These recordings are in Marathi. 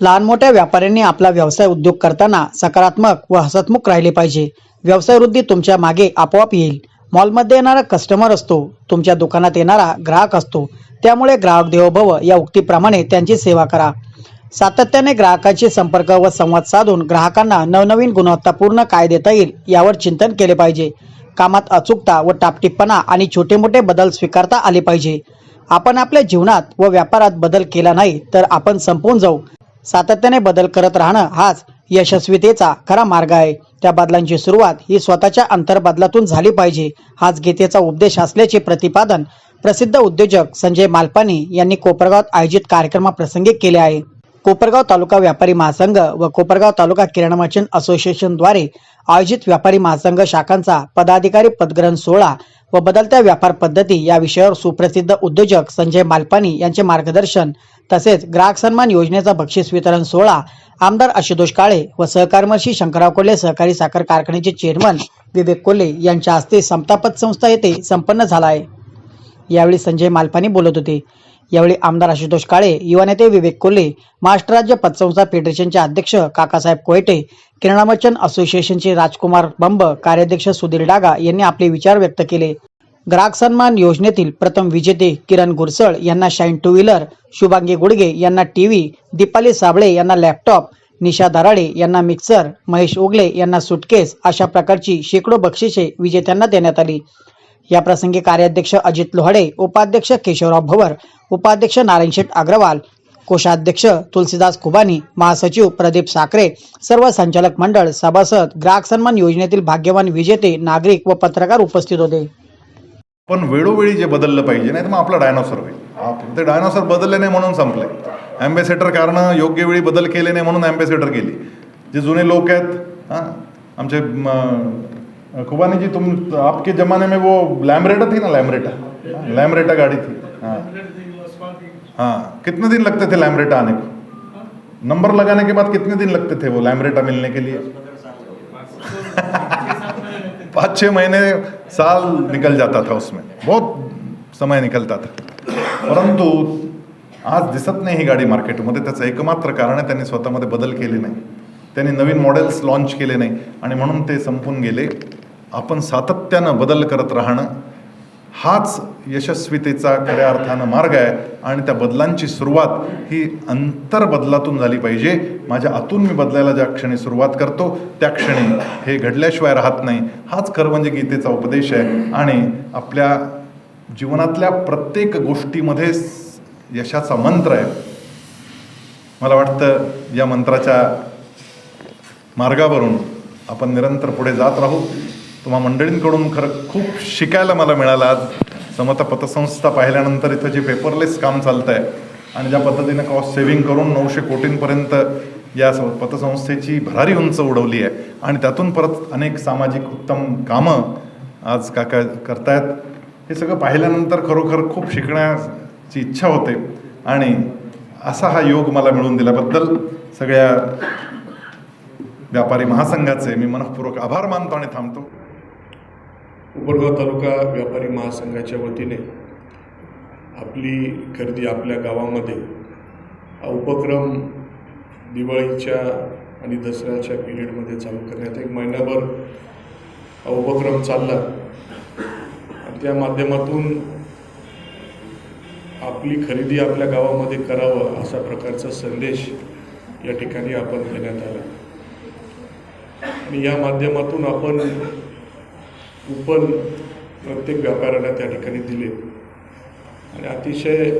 लहान मोठ्या व्यापाऱ्यांनी आपला व्यवसाय उद्योग करताना सकारात्मक व हसतमुख राहिले पाहिजे. व्यवसाय वृद्धी तुमच्या मागे आपोआप येईल. मॉलमध्ये येणारा कस्टमर असतो तुमच्या दुकानात येणारा ग्राहक असतो. त्यामुळे ग्राहक देवभव या उक्तीप्रमाणे त्यांची सेवा करा. सातत्याने ग्राहकांशी संपर्क व संवाद साधून ग्राहकांना नवनवीन गुणवत्तापूर्ण काय देता येईल यावर चिंतन केले पाहिजे. कामात अचूकता व टापटिप्पणा आणि छोटे मोठे बदल स्वीकारता आले पाहिजे. आपण आपल्या जीवनात व व्यापारात बदल केला नाही तर आपण संपून जाऊ. सातत्याने बदल करत राहणं हाच यशस्वीतेचा खरा मार्ग आहे. त्या बदलांची सुरुवात ही स्वतःच्या अंतर्बदलातून झाली पाहिजे हाच गीतेचा उपदेश असल्याचे प्रतिपादन प्रसिद्ध उद्योजक संजय मालपानी यांनी कोपरगावात आयोजित कार्यक्रमाप्रसंगी केले आहे. कोपरगाव तालुका व्यापारी महासंघ व कोपरगाव तालुका किराणा मर्चंट असोसिएशनद्वारे आयोजित व्यापारी महासंघ शाखांचा पदाधिकारी पदग्रहण सोहळा व बदलत्या व्यापार पद्धती या विषयावर सुप्रसिद्ध उद्योजक संजय मालपानी यांचे मार्गदर्शन तसेच ग्राहक सन्मान योजनेचा बक्षीस वितरण सोहळा आमदार आशुतोष काळे व सहकारमर्शी शंकरराव कोल्हे सहकारी साखर कारखान्याचे चेअरमन विवेक कोल्हे यांच्या हस्ते समतापत संस्था येथे संपन्न झाला आहे. यावेळी संजय मालपानी बोलत होते. यावेळी आमदार आशुतोष काळे युवा नेते विवेक कोल्हे महाराष्ट्र राज्य पतसंस्था फेडरेशनचे अध्यक्ष काकासाहेब कोयटे किरणामचन असोसिएशनचे राजकुमार बंब कार्याध्यक्ष सुधीर डागा यांनी आपले विचार व्यक्त केले. ग्राहक सन्मान योजनेतील प्रथम विजेते किरण गुरसळ यांना shine two wheeler Shubhangi Gudge यांना टीव्ही दीपाली साबळे यांना लॅपटॉप निशा दराडे यांना मिक्सर महेश ओगले यांना सुटकेस अशा प्रकारची शेकडो बक्षिसे विजेत्यांना देण्यात आली. या प्रसंगी कार्याध्यक्ष अजित लोहाडे उपाध्यक्ष केशवराव भवर उपाध्यक्ष नारायण शेठ अग्रवाल कोषाध्यक्ष तुलसीदास खुबानी महासचिव प्रदीप साखरे सर्व संचालक मंडळ सभासद ग्राहक सन्मान योजनेतील भाग्यवान विजेते नागरिक व पत्रकार उपस्थित होते. पण वेळोवेळी जे बदललं पाहिजे नाही तर मग आपला डायनोसर होईल. ते डायनोसर बदलले नाही म्हणून संपले अँबेसेडर कारण योग्य वेळी बदल केले नाही म्हणून अँबेसेडर केली जे जुने लोक आहेत हां आमचे खुबानी जी तुम आपके जमाने में वो लैमरेटा थी ना लैमरेटा? लैमरेटा गाड़ी थी हाँ। हाँ कितने दिन लगते थे लैमरेटा आने को? नंबर लगाने के बाद कितने दिन लगते थे वो लैमरेटा मिलने के लिए? पाँच छः महीने साल निकल जाता था उसमें। बहुत समय निकलता था। परंतु आज दिसत नाही ही गाडी मार्केटमध्ये त्याचं एकमात्र कारण आहे त्यांनी स्वतःमध्ये बदल केले नाही. त्यांनी नवीन मॉडेल्स लॉन्च केले नाही. आणि म्हणून ते संपून गेले. आपण सातत्यानं बदल करत राहणं हाच यशस्वीतेचा खऱ्या अर्थानं मार्ग आहे आणि त्या बदलांची सुरुवात ही अंतर्बदलातून झाली पाहिजे. माझ्या आतून मी बदलायला ज्या क्षणी सुरुवात करतो त्या क्षणी हे घडल्याशिवाय राहत नाही. हाच खरं म्हणजे गीतेचा उपदेश आहे. आणि आपल्या जीवनातल्या प्रत्येक गोष्टीमध्ये यशाचा मंत्र आहे. मला वाटतं या मंत्राच्या मार्गावरून आपण निरंतर पुढे जात राहू. तुम्हा मंडळींकडून खरं खूप शिकायला मला मिळालं. आज समता पतसंस्था पाहिल्यानंतर इथं जे पेपरलेस काम चालतं आहे आणि ज्या पद्धतीने कॉस्ट सेव्हिंग करून नऊशे कोटींपर्यंत या पतसंस्थेची भरारी उंच उडवली आहे. आणि त्यातून परत अनेक सामाजिक उत्तम कामं आज काका करतायत. हे सगळं पाहिल्यानंतर खरोखर खूप शिकण्याची इच्छा होते. आणि असा हा योग मला मिळवून दिल्याबद्दल सगळ्या व्यापारी महासंघाचे मी मनपूर्वक आभार मानतो आणि थांबतो. उपरगाव तालुका व्यापारी महासंघाच्या वतीने आपली खरेदी आपल्या गावामध्ये हा उपक्रम दिवाळीच्या आणि दसऱ्याच्या पिरियडमध्ये चालू करण्यात एक महिनाभर हा उपक्रम चालला. आणि त्या माध्यमातून आपली खरेदी आपल्या गावामध्ये करावं अशा प्रकारचा संदेश या ठिकाणी आपण देण्यात आला. आणि या माध्यमातून आपण कूपन प्रत्येक व्यापाऱ्याला त्या ठिकाणी दिले. आणि अतिशय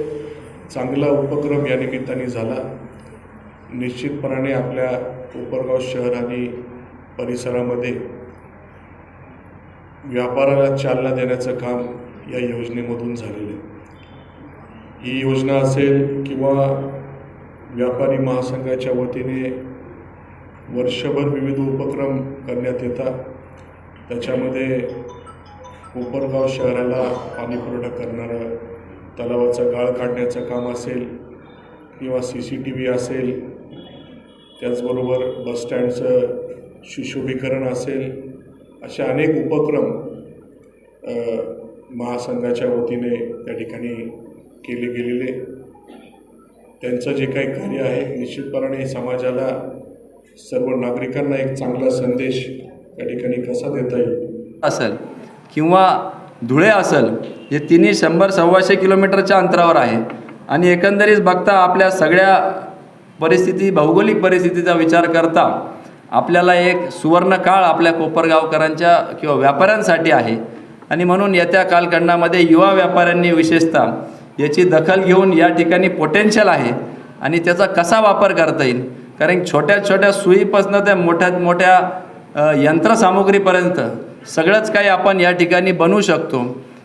चांगला उपक्रम या निमित्ताने झाला. निश्चितपणाने आपल्या कोपरगाव शहर आणि परिसरामध्ये व्यापाराला चालना देण्याचं काम या योजनेमधून झालेलं आहे. ही योजना असेल किंवा व्यापारी महासंघाच्या वतीने वर्षभर विविध उपक्रम करण्यात येतात. त्याच्यामध्ये कोपरगाव शहराला पाणीपुरवठा करणारं तलावाचा गाळ काढण्याचं काम असेल किंवा सी सी टी व्ही असेल त्याचबरोबर बसस्टँडचं सुशोभीकरण असेल असे अनेक उपक्रम महासंघाच्या वतीने त्या ठिकाणी केले गेलेले. त्यांचं जे काही कार्य आहे निश्चितपणाने समाजाला सर्व नागरिकांना एक चांगला संदेश या ठिकाणी कसा देता येईल? असेल किंवा धुळे असेल हे तिन्ही शंभर सव्वाशे किलोमीटरच्या अंतरावर आहे. आणि एकंदरीत बघता आपल्या सगळ्या परिस्थिती भौगोलिक परिस्थितीचा विचार करता आपल्याला एक सुवर्ण काळ आपल्या कोपरगावकरांच्या किंवा व्यापाऱ्यांसाठी आहे. आणि म्हणून येत्या कालखंडामध्ये युवा व्यापाऱ्यांनी विशेषतः याची दखल घेऊन या ठिकाणी पोटेन्शियल आहे. आणि त्याचा कसा वापर करता येईल? कारण छोट्या छोट्या सुईपासनं त्या मोठ्यात मोठ्या यंत्रसामुग्रीपर्यंत. सगळंच काही आपण या ठिकाणी बनवू शकतो.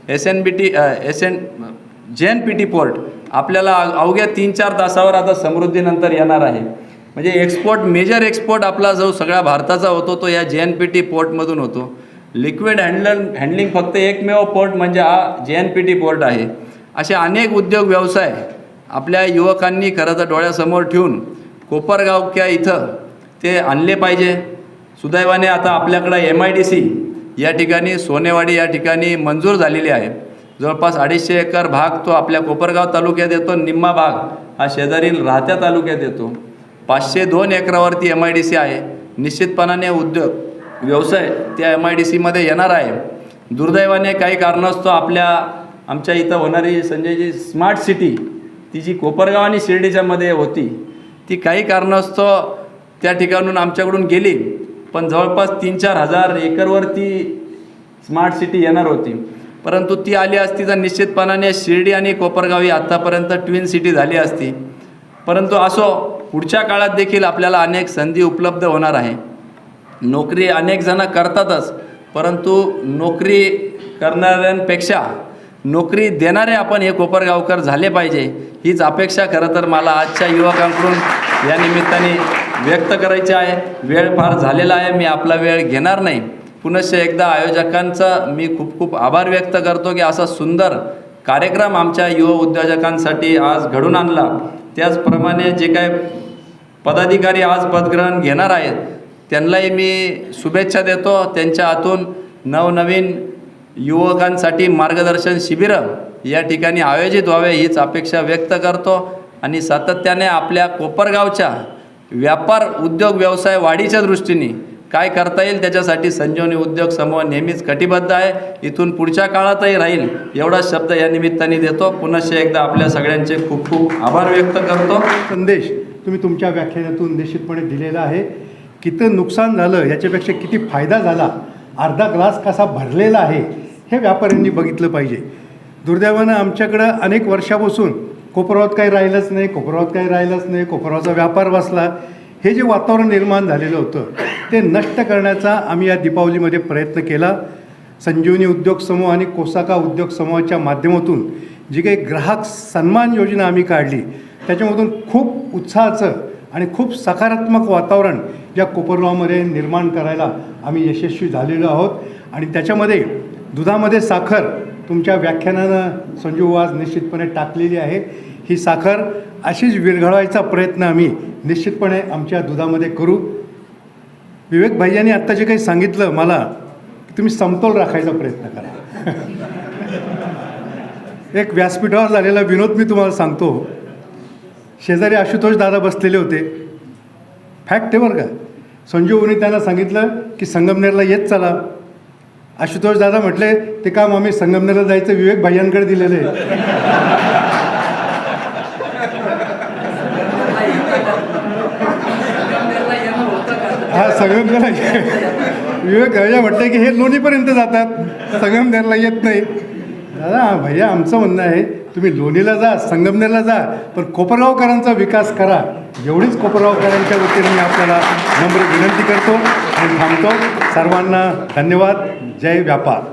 S N B T S N J N P T port आपल्याला अवघ्या तीन चार तासावर आता समृद्धीनंतर येणार आहे. म्हणजे एक्सपोर्ट मेजर एक्सपोर्ट आपला जो सगळ्या भारताचा होतो तो या जे एन पी टी पोर्टमधून होतो. लिक्विड हँडल हँडलिंग फक्त एकमेव पोर्ट म्हणजे हा जे एन पी टी पोर्ट आहे. असे अनेक उद्योग व्यवसाय आपल्या युवकांनी खरं तर डोळ्यासमोर ठेवून कोपरगावच्या इथं ते आणले पाहिजे. सुदैवाने आता आपल्याकडं एम आय डी सी या ठिकाणी सोनेवाडी या ठिकाणी मंजूर झालेली आहे. जवळपास अडीचशे एकर भाग तो आपल्या कोपरगाव तालुक्यात येतो निम्मा भाग हा शेजारील राहत्या तालुक्यात येतो. पाचशे दोन एकरावरती एम आय डी सी आहे. निश्चितपणाने उद्योग व्यवसाय त्या एम आय डी सीमध्ये येणार आहे. दुर्दैवाने काही कारणास्तव आपल्या आमच्या इथं होणारी संजयजी स्मार्ट सिटी ती जी कोपरगाव आणि शिर्डीच्यामध्ये होती ती काही कारणास्तव त्या ठिकाणून आमच्याकडून गेली. पण जवळपास तीन चार हजार एकरवरती स्मार्ट सिटी येणार होती. परंतु ती आली असती तर निश्चितपणाने शिर्डी आणि कोपरगाव ही आत्तापर्यंत ट्विन सिटी झाली असती. परंतु असो पुढच्या काळात देखील आपल्याला अनेक संधी उपलब्ध होणार आहे. नोकरी अनेक जण करतातच परंतु नोकरी करणाऱ्यांपेक्षा नोकरी देणारे आपण हे कोपरगावकर झाले पाहिजे हीच अपेक्षा खरं तर मला आजच्या युवकांकडून या निमित्ताने व्यक्त करायची आहे. वेळ फार झालेला आहे. मी आपला वेळ घेणार नाही. पुनश्च एकदा आयोजकांचा मी खूप खूप आभार व्यक्त करतो की असा सुंदर कार्यक्रम आमच्या युवा उद्योजकांसाठी आज घडून आणला. त्याचप्रमाणे जे काय पदाधिकारी आज पदग्रहण घेणार आहेत त्यांनाही मी शुभेच्छा देतो. त्यांच्या हातून नवनवीन युवकांसाठी मार्गदर्शन शिबिरं या ठिकाणी आयोजित व्हावे हीच अपेक्षा व्यक्त करतो. आणि सातत्याने आपल्या कोपरगावच्या व्यापार उद्योग व्यवसाय वाढीच्या दृष्टीने काय करता येईल त्याच्यासाठी संजीवनी उद्योग समूह नेहमीच कटिबद्ध आहे. इथून पुढच्या काळातही राहील एवढा शब्द या निमित्ताने देतो. पुनश्च एकदा आपल्या सगळ्यांचे खूप खूप आभार व्यक्त करतो. संदेश तुम्ही तुमच्या व्याख्यानातून निश्चितपणे दिलेला आहे. किती नुकसान झालं याच्यापेक्षा किती फायदा झाला? अर्धा ग्लास कसा भरलेला आहे हे व्यापाऱ्यांनी बघितलं पाहिजे. दुर्दैवानं आमच्याकडं अनेक वर्षापासून कोपरावात काही राहिलंच नाही कोपरावात काही राहिलंच नाही कोपरावाचा व्यापार बसला. हे जे वातावरण निर्माण झालेलं होतं ते नष्ट करण्याचा आम्ही या दीपावलीमध्ये प्रयत्न केला. संजीवनी उद्योग समूह आणि कोसाका उद्योग समूहाच्या माध्यमातून जी काही ग्राहक सन्मान योजना आम्ही काढली त्याच्यामधून खूप उत्साहाचं आणि खूप सकारात्मक वातावरण या कोपरगावमध्ये निर्माण करायला आम्ही यशस्वी झालेलो आहोत. आणि त्याच्यामध्ये दुधामध्ये साखर तुमच्या व्याख्यानानं संजू आज निश्चितपणे टाकलेली आहे. ही साखर अशीच विरघळवायचा प्रयत्न आम्ही निश्चितपणे आमच्या दुधामध्ये करू. विवेक भाईयांनी आत्ता जे काही सांगितलं मला की तुम्ही समतोल राखायचा प्रयत्न करा. एक व्यासपीठावर झालेला विनोद मी तुम्हाला सांगतो. शेजारी आशुतोष दादा बसलेले होते. फॅक्ट आहे बरं का? संजीवनी त्यांना सांगितलं की संगमनेरला येत चला. आशुतोष दादा म्हटले ते काम आम्ही संगमनेरला जायचं विवेक भाईयांकडे दिलेलं. आहे हा संगमनेरला विवेक भैया म्हटले की हे लोणीपर्यंत जातात. संगमनेरला येत नाही. दादा भैया आमचं म्हणणं आहे तुम्ही लोणीला जा संगमनेरला जा पण कोपरगावकरांचा विकास करा. एवढीच कोपरगावकरांच्या वतीने मी आपल्याला नम्र विनंती करतो. थांबतो. सर्वांना धन्यवाद. जय व्यापार.